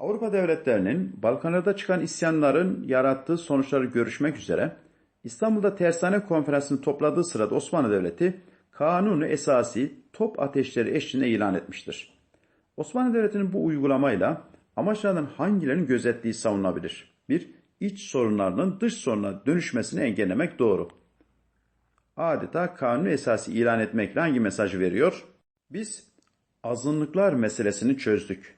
Avrupa devletlerinin Balkanlarda çıkan isyanların yarattığı sonuçları görüşmek üzere İstanbul'da Tersane Konferansı'nı topladığı sırada Osmanlı Devleti kanunu esası top ateşleri eşliğinde ilan etmiştir. Osmanlı Devleti'nin bu uygulamayla amaçlardan hangilerinin gözettiği savunulabilir? 1. İç sorunlarının dış soruna dönüşmesini engellemek doğru. Adeta kanunu esası ilan etmekle hangi mesajı veriyor? Biz azınlıklar meselesini çözdük.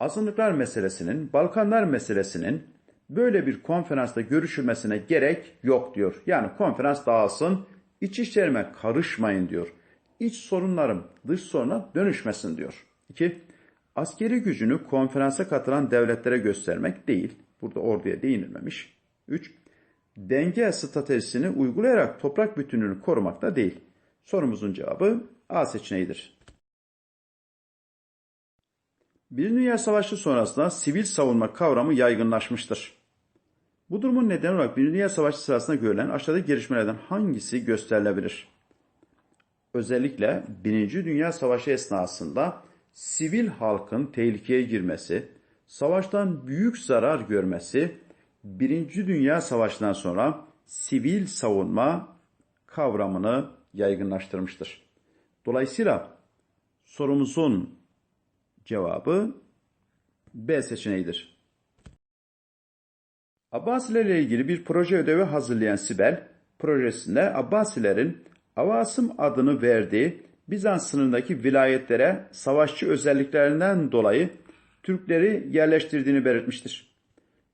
Azınlıklar meselesinin, Balkanlar meselesinin böyle bir konferansta görüşülmesine gerek yok diyor. Yani konferans dağılsın, iç işlerime karışmayın diyor. İç sorunlarım dış soruna dönüşmesin diyor. 2. Askeri gücünü konferansa katılan devletlere göstermek değil. Burada orduya değinilmemiş. 3. Denge stratejisini uygulayarak toprak bütünlüğünü korumak da değil. Sorumuzun cevabı A seçeneğidir. Birinci Dünya Savaşı sonrasında sivil savunma kavramı yaygınlaşmıştır. Bu durumun nedeni olarak Birinci Dünya Savaşı sırasında görülen aşağıdaki gelişmelerden hangisi gösterilebilir? Özellikle Birinci Dünya Savaşı esnasında sivil halkın tehlikeye girmesi, savaştan büyük zarar görmesi, Birinci Dünya Savaşı'ndan sonra sivil savunma kavramını yaygınlaştırmıştır. Dolayısıyla sorumuzun cevabı B seçeneğidir. Abbasilerle ilgili bir proje ödevi hazırlayan Sibel, projesinde Abbasilerin Avasım adını verdiği Bizans sınırındaki vilayetlere savaşçı özelliklerinden dolayı Türkleri yerleştirdiğini belirtmiştir.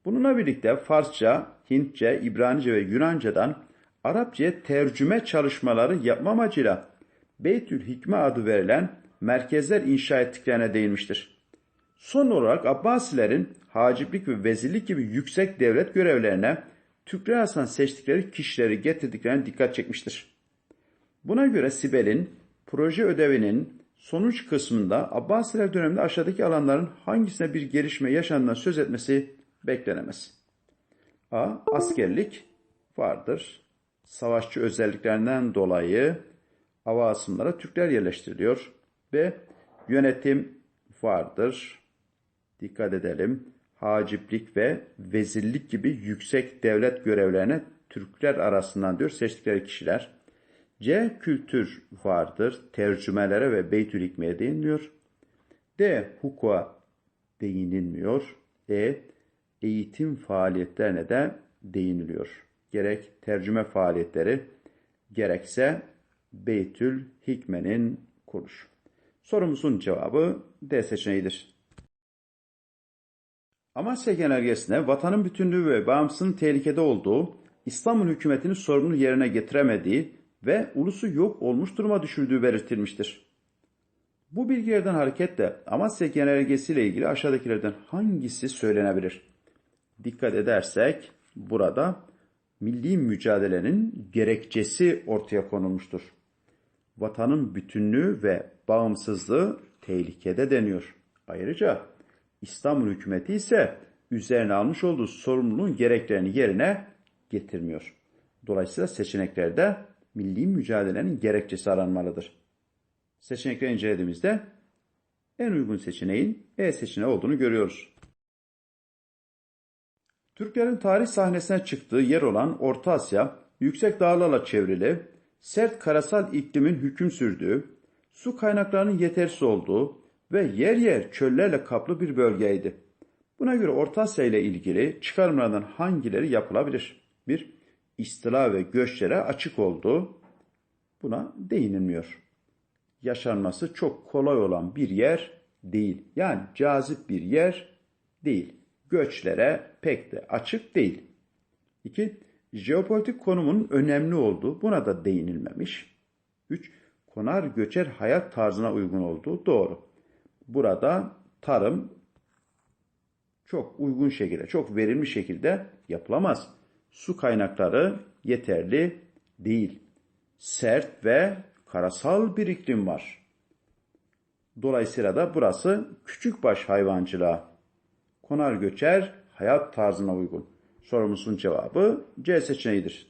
Bununla birlikte Farsça, Hintçe, İbranice ve Yunanca'dan Arapçaya tercüme çalışmaları yapma amacıyla Beytül Hikme adı verilen merkezler inşa ettiklerine değinmiştir. Son olarak Abbasilerin haciplik ve vezirlik gibi yüksek devlet görevlerine Türkler arasından seçtikleri kişileri getirdiklerine dikkat çekmiştir. Buna göre Sibel'in proje ödevinin sonuç kısmında Abbasiler döneminde aşağıdaki alanların hangisine bir gelişme yaşandığına söz etmesi beklenemez. A. Askerlik vardır. Savaşçı özelliklerinden dolayı hava asımlara Türkler yerleştiriliyor. B. Yönetim vardır. Dikkat edelim. Haciplik ve vezirlik gibi yüksek devlet görevlerine Türkler arasından diyor seçtikleri kişiler. C. Kültür vardır. Tercümelere ve Beytül Hikme'ye değinmiyor. D. Hukuka değinilmiyor. E. Eğitim faaliyetlerine de değiniliyor. Gerek tercüme faaliyetleri gerekse Beytül Hikme'nin kuruluşu. Sorumuzun cevabı D seçeneğidir. Amasya Genelgesi'ne vatanın bütünlüğü ve bağımsızlığın tehlikede olduğu, İstanbul hükümetinin sorumluluğu yerine getiremediği ve ulusu yok olmuş duruma düşürdüğü belirtilmiştir. Bu bilgilerden hareketle Amasya Genelgesi ile ilgili aşağıdakilerden hangisi söylenebilir? Dikkat edersek burada milli mücadelenin gerekçesi ortaya konulmuştur. Vatanın bütünlüğü ve bağımsızlığı tehlikede deniyor. Ayrıca İstanbul hükümeti ise üzerine almış olduğu sorumluluğun gereklerini yerine getirmiyor. Dolayısıyla seçeneklerde milli mücadelenin gerekçesi aranmalıdır. Seçenekleri incelediğimizde en uygun seçeneğin E seçeneği olduğunu görüyoruz. Türklerin tarih sahnesine çıktığı yer olan Orta Asya, yüksek dağlarla çevrili, sert karasal iklimin hüküm sürdüğü, su kaynaklarının yetersiz olduğu ve yer yer çöllerle kaplı bir bölgeydi. Buna göre Orta Asya ile ilgili çıkarımlardan hangileri yapılabilir? 1. İstila ve göçlere açık olduğu buna değinilmiyor. Yaşanması çok kolay olan bir yer değil. Yani cazip bir yer değil. Göçlere pek de açık değil. 2. Jeopolitik konumun önemli olduğu buna da değinilmemiş. 3 konar göçer hayat tarzına uygun olduğu doğru. Burada tarım çok uygun şekilde, çok verimli şekilde yapılamaz. Su kaynakları yeterli değil. Sert ve karasal bir iklim var. Dolayısıyla da burası küçük baş hayvancılığa. Konar göçer hayat tarzına uygun. Sorumuzun cevabı C seçeneğidir.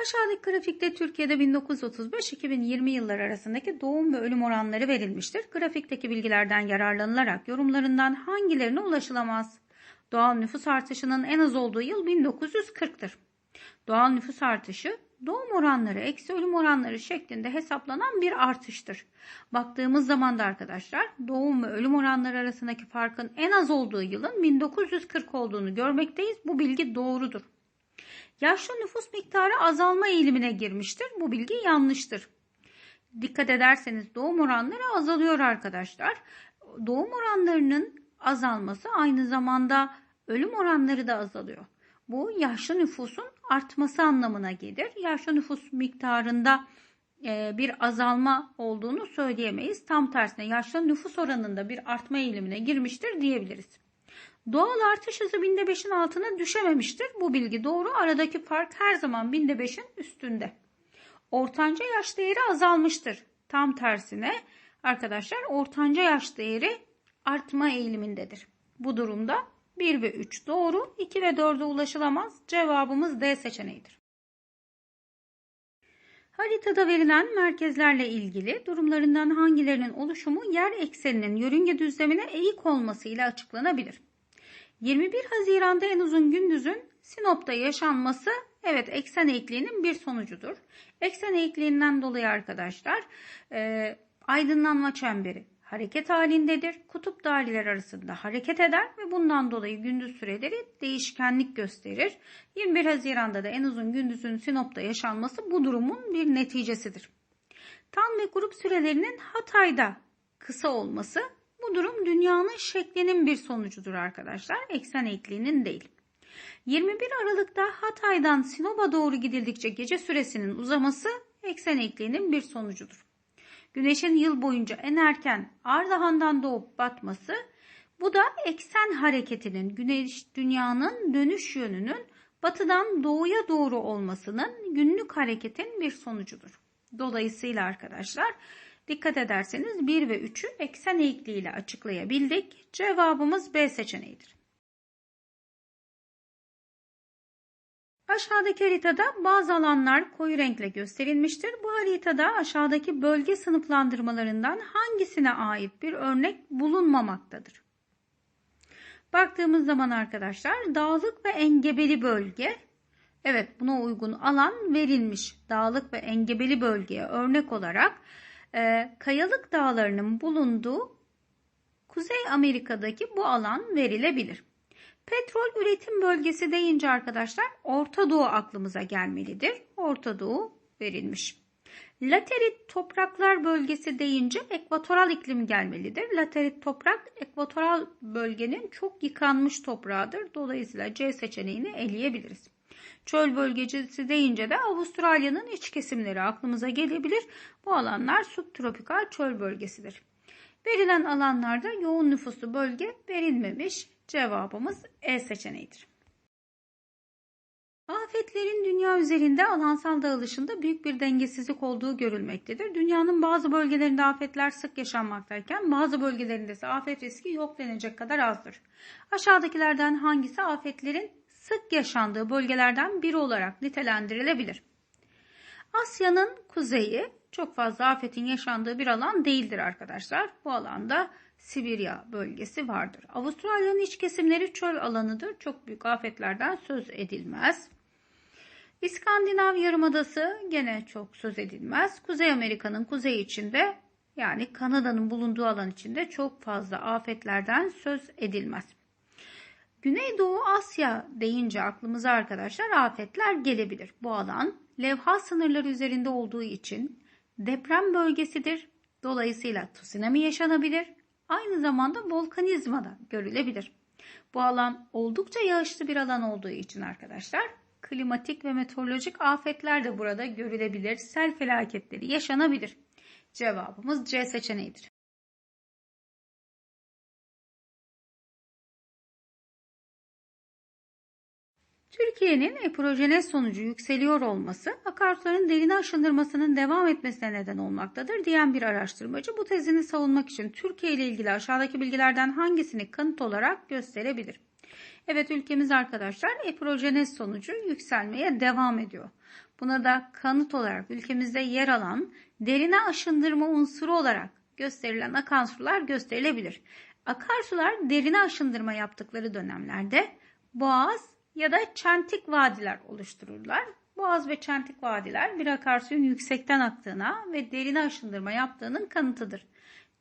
Aşağıdaki grafikte Türkiye'de 1935-2020 yılları arasındaki doğum ve ölüm oranları verilmiştir. Grafikteki bilgilerden yararlanılarak yorumlarından hangilerine ulaşılamaz? Doğal nüfus artışının en az olduğu yıl 1940'tır. Doğal nüfus artışı doğum oranları eksi ölüm oranları şeklinde hesaplanan bir artıştır. Baktığımız zaman da arkadaşlar doğum ve ölüm oranları arasındaki farkın en az olduğu yılın 1940 olduğunu görmekteyiz. Bu bilgi doğrudur. Yaşlı nüfus miktarı azalma eğilimine girmiştir. Bu bilgi yanlıştır. Dikkat ederseniz doğum oranları azalıyor arkadaşlar. Doğum oranlarının azalması aynı zamanda ölüm oranları da azalıyor. Bu yaşlı nüfusun artması anlamına gelir. Yaşlı nüfus miktarında e, bir azalma olduğunu söyleyemeyiz. Tam tersine yaşlı nüfus oranında bir artma eğilimine girmiştir diyebiliriz. Doğal artış hızı binde beşin altına düşememiştir. Bu bilgi doğru. Aradaki fark her zaman binde beşin üstünde. Ortanca yaş değeri azalmıştır. Tam tersine arkadaşlar ortanca yaş değeri artma eğilimindedir. Bu durumda 1 ve 3 doğru, 2 ve 4'e ulaşılamaz. Cevabımız D seçeneğidir. Haritada verilen merkezlerle ilgili durumlarından hangilerinin oluşumu yer ekseninin yörünge düzlemine eğik olmasıyla açıklanabilir? 21 Haziran'da en uzun gündüzün Sinop'ta yaşanması evet eksen eğikliğinin bir sonucudur. Eksen eğikliğinden dolayı arkadaşlar e, aydınlanma çemberi hareket halindedir. Kutup daireler arasında hareket eder ve bundan dolayı gündüz süreleri değişkenlik gösterir. 21 Haziran'da da en uzun gündüzün Sinop'ta yaşanması bu durumun bir neticesidir. Tan ve grup sürelerinin Hatay'da kısa olması bu durum dünyanın şeklinin bir sonucudur arkadaşlar. Eksen eğikliğinin değil. 21 Aralık'ta Hatay'dan Sinop'a doğru gidildikçe gece süresinin uzaması eksen eğikliğinin bir sonucudur. Güneşin yıl boyunca en erken Ardahan'dan doğup batması bu da eksen hareketinin güneş dünyanın dönüş yönünün batıdan doğuya doğru olmasının günlük hareketin bir sonucudur. Dolayısıyla arkadaşlar dikkat ederseniz 1 ve 3'ü eksen eğikliğiyle açıklayabildik. Cevabımız B seçeneğidir. Aşağıdaki haritada bazı alanlar koyu renkle gösterilmiştir. Bu haritada aşağıdaki bölge sınıflandırmalarından hangisine ait bir örnek bulunmamaktadır? Baktığımız zaman arkadaşlar dağlık ve engebeli bölge Evet buna uygun alan verilmiş. Dağlık ve engebeli bölgeye örnek olarak e, kayalık dağlarının bulunduğu Kuzey Amerika'daki bu alan verilebilir. Petrol üretim bölgesi deyince arkadaşlar Orta Doğu aklımıza gelmelidir. Orta Doğu verilmiş. Laterit topraklar bölgesi deyince ekvatoral iklim gelmelidir. Laterit toprak ekvatoral bölgenin çok yıkanmış toprağıdır. Dolayısıyla C seçeneğini eleyebiliriz. Çöl bölgesi deyince de Avustralya'nın iç kesimleri aklımıza gelebilir. Bu alanlar subtropikal çöl bölgesidir. Verilen alanlarda yoğun nüfuslu bölge verilmemiş. Cevabımız E seçeneğidir. Afetlerin dünya üzerinde alansal dağılışında büyük bir dengesizlik olduğu görülmektedir. Dünyanın bazı bölgelerinde afetler sık yaşanmaktayken bazı bölgelerinde ise afet riski yok denecek kadar azdır. Aşağıdakilerden hangisi afetlerin sık yaşandığı bölgelerden biri olarak nitelendirilebilir? Asya'nın kuzeyi çok fazla afetin yaşandığı bir alan değildir arkadaşlar. Bu alanda Sibirya bölgesi vardır. Avustralya'nın iç kesimleri çöl alanıdır. Çok büyük afetlerden söz edilmez. İskandinav Yarımadası gene çok söz edilmez. Kuzey Amerika'nın kuzey içinde yani Kanada'nın bulunduğu alan içinde çok fazla afetlerden söz edilmez. Güneydoğu Asya deyince aklımıza arkadaşlar afetler gelebilir. Bu alan levha sınırları üzerinde olduğu için deprem bölgesidir. Dolayısıyla tsunami yaşanabilir. Aynı zamanda volkanizma da görülebilir. Bu alan oldukça yağışlı bir alan olduğu için arkadaşlar klimatik ve meteorolojik afetler de burada görülebilir. Sel felaketleri yaşanabilir. Cevabımız C seçeneğidir. Türkiye'nin eprojenez sonucu yükseliyor olması akarsuların derine aşındırmasının devam etmesine neden olmaktadır diyen bir araştırmacı bu tezini savunmak için Türkiye ile ilgili aşağıdaki bilgilerden hangisini kanıt olarak gösterebilir? Evet ülkemiz arkadaşlar eprojenez sonucu yükselmeye devam ediyor. Buna da kanıt olarak ülkemizde yer alan derine aşındırma unsuru olarak gösterilen akan sular gösterilebilir. Akarsular derine aşındırma yaptıkları dönemlerde boğaz ya da çentik vadiler oluştururlar. Boğaz ve çentik vadiler bir akarsuyun yüksekten aktığına ve derine aşındırma yaptığının kanıtıdır.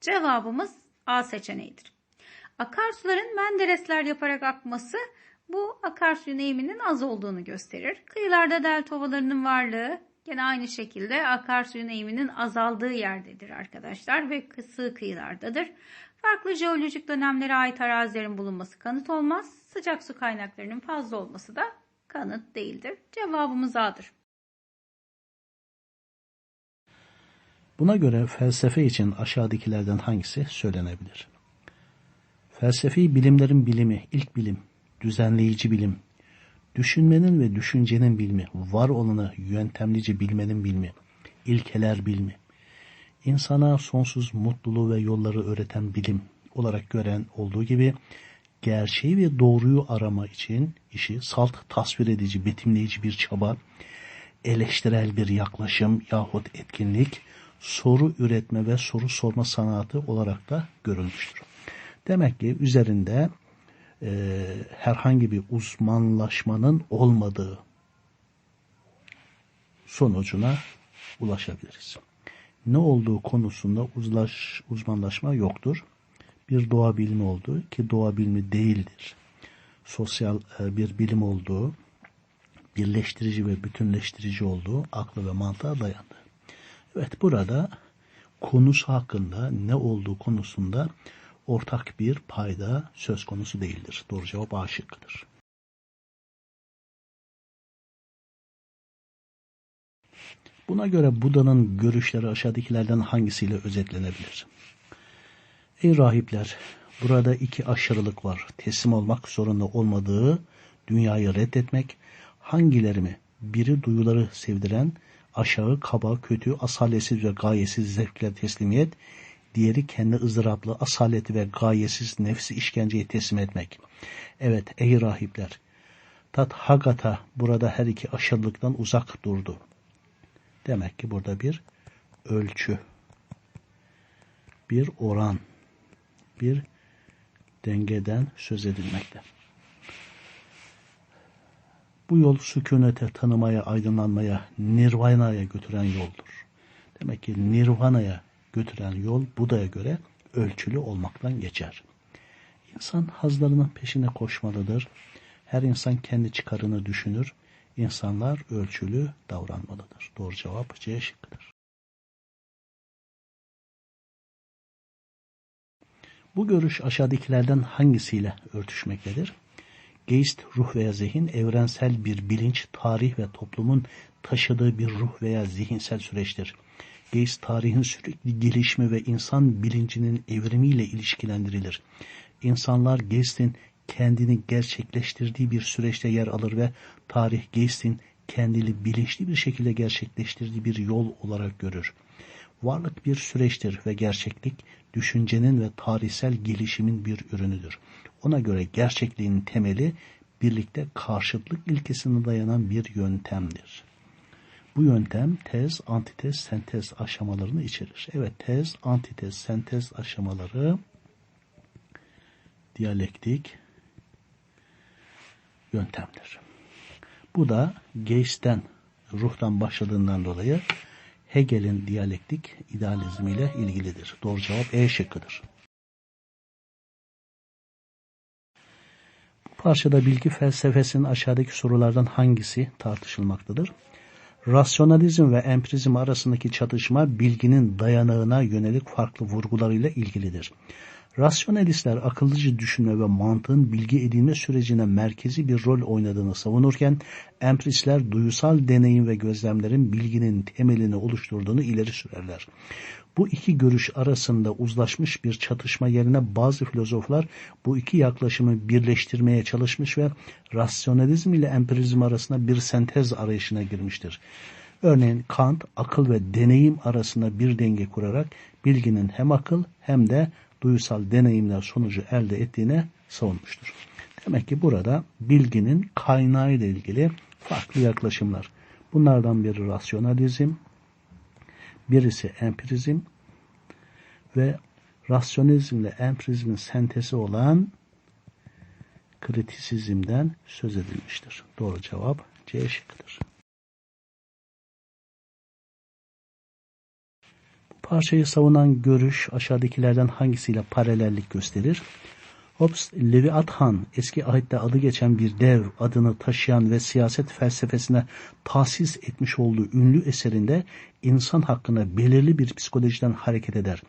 Cevabımız A seçeneğidir. Akarsuların menderesler yaparak akması bu akarsuyun eğiminin az olduğunu gösterir. Kıyılarda delta ovalarının varlığı gene aynı şekilde akarsuyun eğiminin azaldığı yerdedir arkadaşlar ve sığ kıyılardadır. Farklı jeolojik dönemlere ait arazilerin bulunması kanıt olmaz. Sıcak su kaynaklarının fazla olması da kanıt değildir. Cevabımız A'dır. Buna göre felsefe için aşağıdakilerden hangisi söylenebilir? Felsefi bilimlerin bilimi, ilk bilim, düzenleyici bilim, düşünmenin ve düşüncenin bilimi, var olanı yöntemlice bilmenin bilimi, ilkeler bilimi, insana sonsuz mutluluğu ve yolları öğreten bilim olarak gören olduğu gibi gerçeği ve doğruyu arama için işi salt tasvir edici, betimleyici bir çaba, eleştirel bir yaklaşım yahut etkinlik, soru üretme ve soru sorma sanatı olarak da görülmüştür. Demek ki üzerinde e, herhangi bir uzmanlaşmanın olmadığı sonucuna ulaşabiliriz. Ne olduğu konusunda uzlaş, uzmanlaşma yoktur. Bir doğa bilimi olduğu ki doğa bilimi değildir. Sosyal e, bir bilim olduğu, birleştirici ve bütünleştirici olduğu aklı ve mantığa dayandı. Evet burada konusu hakkında ne olduğu konusunda ortak bir payda söz konusu değildir. Doğru cevap A şıkkıdır. Buna göre Buda'nın görüşleri aşağıdakilerden hangisiyle özetlenebilir? Ey rahipler, burada iki aşırılık var. Teslim olmak zorunda olmadığı dünyayı reddetmek, hangilerimi biri duyuları sevdiren, aşağı, kaba, kötü, asaletsiz ve gayesiz zevkler teslimiyet, diğeri kendi ızdıraplı, asaleti ve gayesiz nefsi işkenceye teslim etmek. Evet ey rahipler, Tathagata burada her iki aşırılıktan uzak durdu. Demek ki burada bir ölçü, bir oran, bir dengeden söz edilmekte. Bu yol sükunete, tanımaya, aydınlanmaya, nirvanaya götüren yoldur. Demek ki nirvanaya götüren yol Buda'ya göre ölçülü olmaktan geçer. İnsan hazlarının peşine koşmalıdır. Her insan kendi çıkarını düşünür. İnsanlar ölçülü davranmalıdır. Doğru cevap C şıkkıdır. Bu görüş aşağıdakilerden hangisiyle örtüşmektedir? Geist ruh veya zihin evrensel bir bilinç, tarih ve toplumun taşıdığı bir ruh veya zihinsel süreçtir. Geist tarihin sürekli gelişme ve insan bilincinin evrimiyle ilişkilendirilir. İnsanlar Geist'in kendini gerçekleştirdiği bir süreçte yer alır ve tarih Geist'in kendini bilinçli bir şekilde gerçekleştirdiği bir yol olarak görür. Varlık bir süreçtir ve gerçeklik düşüncenin ve tarihsel gelişimin bir ürünüdür. Ona göre gerçekliğin temeli birlikte karşıtlık ilkesine dayanan bir yöntemdir. Bu yöntem tez, antitez, sentez aşamalarını içerir. Evet tez, antitez, sentez aşamaları diyalektik yöntemdir. Bu da Geist'ten, ruhtan başladığından dolayı Hegel'in diyalektik idealizmiyle ilgilidir. Doğru cevap E şıkkıdır. Bu parçada bilgi felsefesinin aşağıdaki sorulardan hangisi tartışılmaktadır? Rasyonalizm ve empirizm arasındaki çatışma bilginin dayanağına yönelik farklı vurgularıyla ilgilidir. Rasyonalistler akıllıcı düşünme ve mantığın bilgi edinme sürecine merkezi bir rol oynadığını savunurken, empiristler duyusal deneyim ve gözlemlerin bilginin temelini oluşturduğunu ileri sürerler. Bu iki görüş arasında uzlaşmış bir çatışma yerine bazı filozoflar bu iki yaklaşımı birleştirmeye çalışmış ve rasyonalizm ile empirizm arasında bir sentez arayışına girmiştir. Örneğin Kant akıl ve deneyim arasında bir denge kurarak bilginin hem akıl hem de duyusal deneyimler sonucu elde ettiğine savunmuştur. Demek ki burada bilginin kaynağı ile ilgili farklı yaklaşımlar. Bunlardan biri rasyonalizm, birisi empirizm ve rasyonalizmle empirizmin sentezi olan kritisizmden söz edilmiştir. Doğru cevap C şıkkıdır. Parçayı savunan görüş aşağıdakilerden hangisiyle paralellik gösterir? Hobbes, Leviathan, eski ahitte adı geçen bir dev adını taşıyan ve siyaset felsefesine tahsis etmiş olduğu ünlü eserinde insan hakkında belirli bir psikolojiden hareket eder.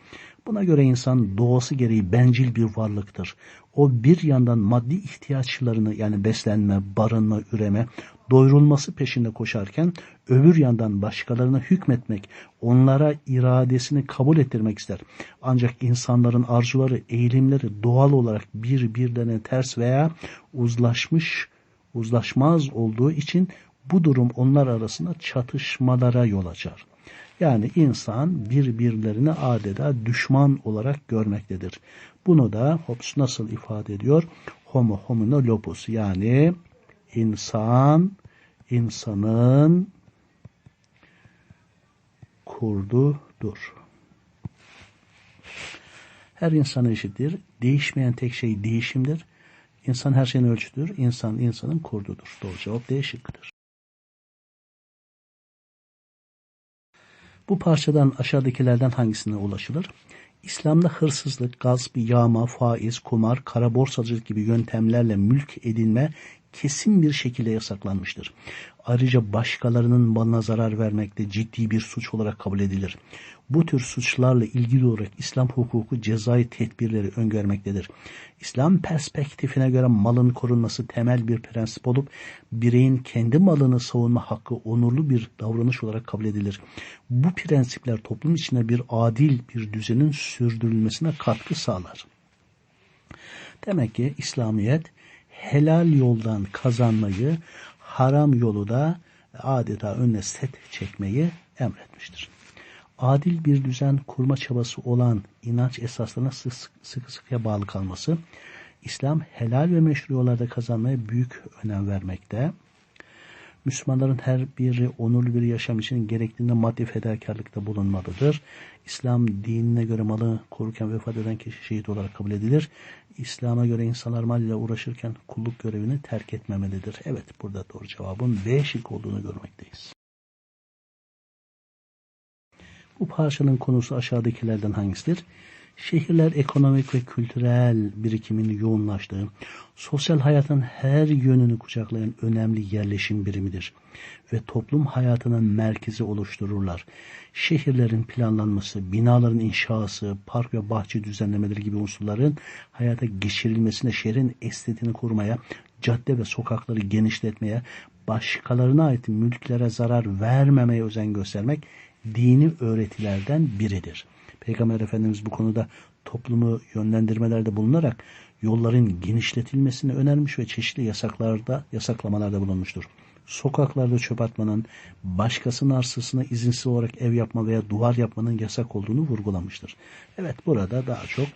Buna göre insan doğası gereği bencil bir varlıktır. O bir yandan maddi ihtiyaçlarını yani beslenme, barınma, üreme, doyurulması peşinde koşarken öbür yandan başkalarına hükmetmek, onlara iradesini kabul ettirmek ister. Ancak insanların arzuları, eğilimleri doğal olarak birbirlerine ters veya uzlaşmış, uzlaşmaz olduğu için bu durum onlar arasında çatışmalara yol açar. Yani insan birbirlerini adeta düşman olarak görmektedir. Bunu da Hobbes nasıl ifade ediyor? Homo homino lupus yani insan insanın kurdudur. Her insan eşittir. Değişmeyen tek şey değişimdir. İnsan her şeyin ölçüdür. İnsan insanın kurdudur. Doğru cevap D şıkkıdır. Bu parçadan aşağıdakilerden hangisine ulaşılır? İslam'da hırsızlık, gasp, yağma, faiz, kumar, kara borsacılık gibi yöntemlerle mülk edinme kesin bir şekilde yasaklanmıştır. Ayrıca başkalarının malına zarar vermek de ciddi bir suç olarak kabul edilir. Bu tür suçlarla ilgili olarak İslam hukuku cezai tedbirleri öngörmektedir. İslam perspektifine göre malın korunması temel bir prensip olup bireyin kendi malını savunma hakkı onurlu bir davranış olarak kabul edilir. Bu prensipler toplum içinde bir adil bir düzenin sürdürülmesine katkı sağlar. Demek ki İslamiyet helal yoldan kazanmayı, haram yolu da adeta önüne set çekmeyi emretmiştir. Adil bir düzen kurma çabası olan inanç esaslarına sıkı sıkıya bağlı kalması, İslam helal ve meşru yollarda kazanmaya büyük önem vermekte. Müslümanların her biri onurlu bir yaşam için gerektiğinde maddi fedakarlıkta bulunmalıdır. İslam dinine göre malı korurken vefat eden kişi şehit olarak kabul edilir. İslam'a göre insanlar mal ile uğraşırken kulluk görevini terk etmemelidir. Evet burada doğru cevabın B şık olduğunu görmekteyiz. Bu parçanın konusu aşağıdakilerden hangisidir? Şehirler ekonomik ve kültürel birikimin yoğunlaştığı, sosyal hayatın her yönünü kucaklayan önemli yerleşim birimidir ve toplum hayatının merkezi oluştururlar. Şehirlerin planlanması, binaların inşası, park ve bahçe düzenlemeleri gibi unsurların hayata geçirilmesine şehrin estetiğini korumaya, cadde ve sokakları genişletmeye, başkalarına ait mülklere zarar vermemeye özen göstermek dini öğretilerden biridir. Peygamber Efendimiz bu konuda toplumu yönlendirmelerde bulunarak yolların genişletilmesini önermiş ve çeşitli yasaklarda, yasaklamalarda bulunmuştur. Sokaklarda çöp atmanın, başkasının arsasına izinsiz olarak ev yapma veya duvar yapmanın yasak olduğunu vurgulamıştır. Evet burada daha çok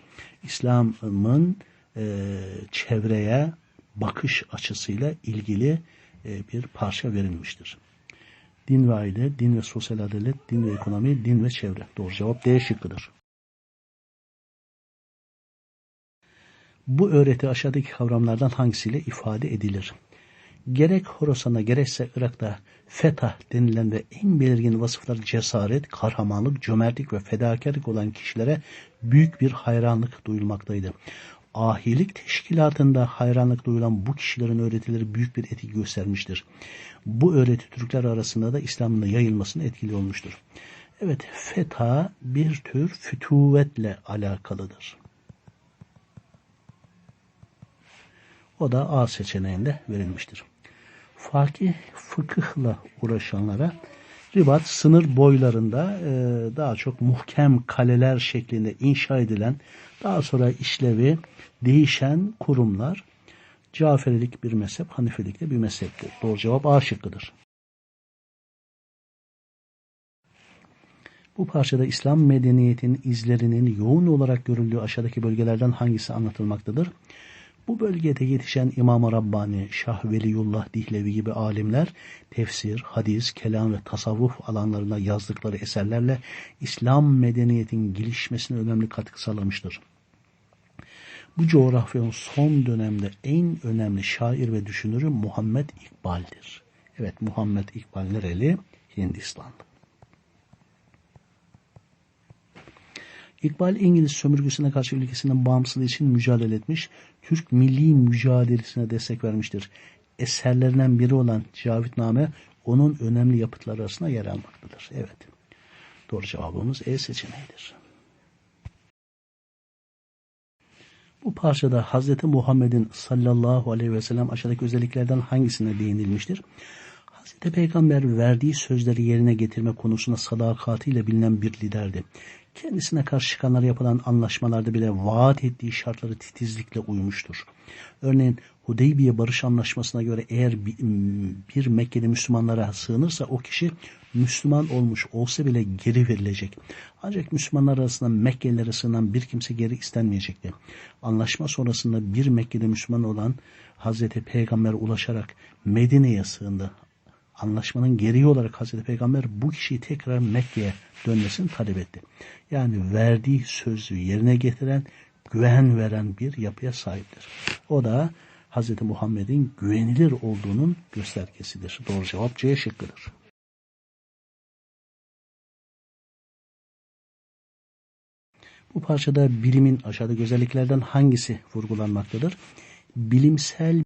İslam'ın e, çevreye bakış açısıyla ilgili e, bir parça verilmiştir. Din ve aile, din ve sosyal adalet, din ve ekonomi, din ve çevre. Doğru cevap D şıkkıdır. Bu öğreti aşağıdaki kavramlardan hangisiyle ifade edilir? Gerek Horasan'a gerekse Irak'ta fetah denilen ve en belirgin vasıflar cesaret, kahramanlık, cömertlik ve fedakarlık olan kişilere büyük bir hayranlık duyulmaktaydı ahilik teşkilatında hayranlık duyulan bu kişilerin öğretileri büyük bir etki göstermiştir. Bu öğreti Türkler arasında da İslam'ın yayılmasına etkili olmuştur. Evet, feta bir tür fütuvetle alakalıdır. O da A seçeneğinde verilmiştir. Fakih fıkıhla uğraşanlara ribat sınır boylarında e, daha çok muhkem kaleler şeklinde inşa edilen daha sonra işlevi değişen kurumlar Caferilik bir mezhep, Hanifelik de bir mezheptir. Doğru cevap A şıkkıdır. Bu parçada İslam medeniyetinin izlerinin yoğun olarak görüldüğü aşağıdaki bölgelerden hangisi anlatılmaktadır? Bu bölgede yetişen İmam-ı Rabbani, Şah Veliyullah Dihlevi gibi alimler tefsir, hadis, kelam ve tasavvuf alanlarında yazdıkları eserlerle İslam medeniyetin gelişmesine önemli katkı sağlamıştır. Bu coğrafyanın son dönemde en önemli şair ve düşünürü Muhammed İkbal'dir. Evet Muhammed İkbal nereli? Hindistan'da. İkbal İngiliz sömürgüsüne karşı ülkesinin bağımsızlığı için mücadele etmiş, Türk milli mücadelesine destek vermiştir. Eserlerinden biri olan Cavitname onun önemli yapıtları arasında yer almaktadır. Evet. Doğru cevabımız E seçeneğidir. Bu parçada Hazreti Muhammed'in sallallahu aleyhi ve sellem aşağıdaki özelliklerden hangisine değinilmiştir? Hazreti Peygamber verdiği sözleri yerine getirme konusunda sadakatiyle bilinen bir liderdi. Kendisine karşı çıkanlara yapılan anlaşmalarda bile vaat ettiği şartları titizlikle uymuştur. Örneğin Hudeybiye Barış Anlaşması'na göre eğer bir, Mekke'de Müslümanlara sığınırsa o kişi Müslüman olmuş olsa bile geri verilecek. Ancak Müslümanlar arasında Mekkelilere sığınan bir kimse geri istenmeyecekti. Anlaşma sonrasında bir Mekke'de Müslüman olan Hazreti Peygamber'e ulaşarak Medine'ye sığındı. Anlaşmanın gereği olarak Hazreti Peygamber bu kişiyi tekrar Mekke'ye dönmesini talep etti. Yani verdiği sözü yerine getiren, güven veren bir yapıya sahiptir. O da Hazreti Muhammed'in güvenilir olduğunun göstergesidir. Doğru cevap C şıkkıdır. Bu parçada bilimin aşağıdaki özelliklerden hangisi vurgulanmaktadır? Bilimsel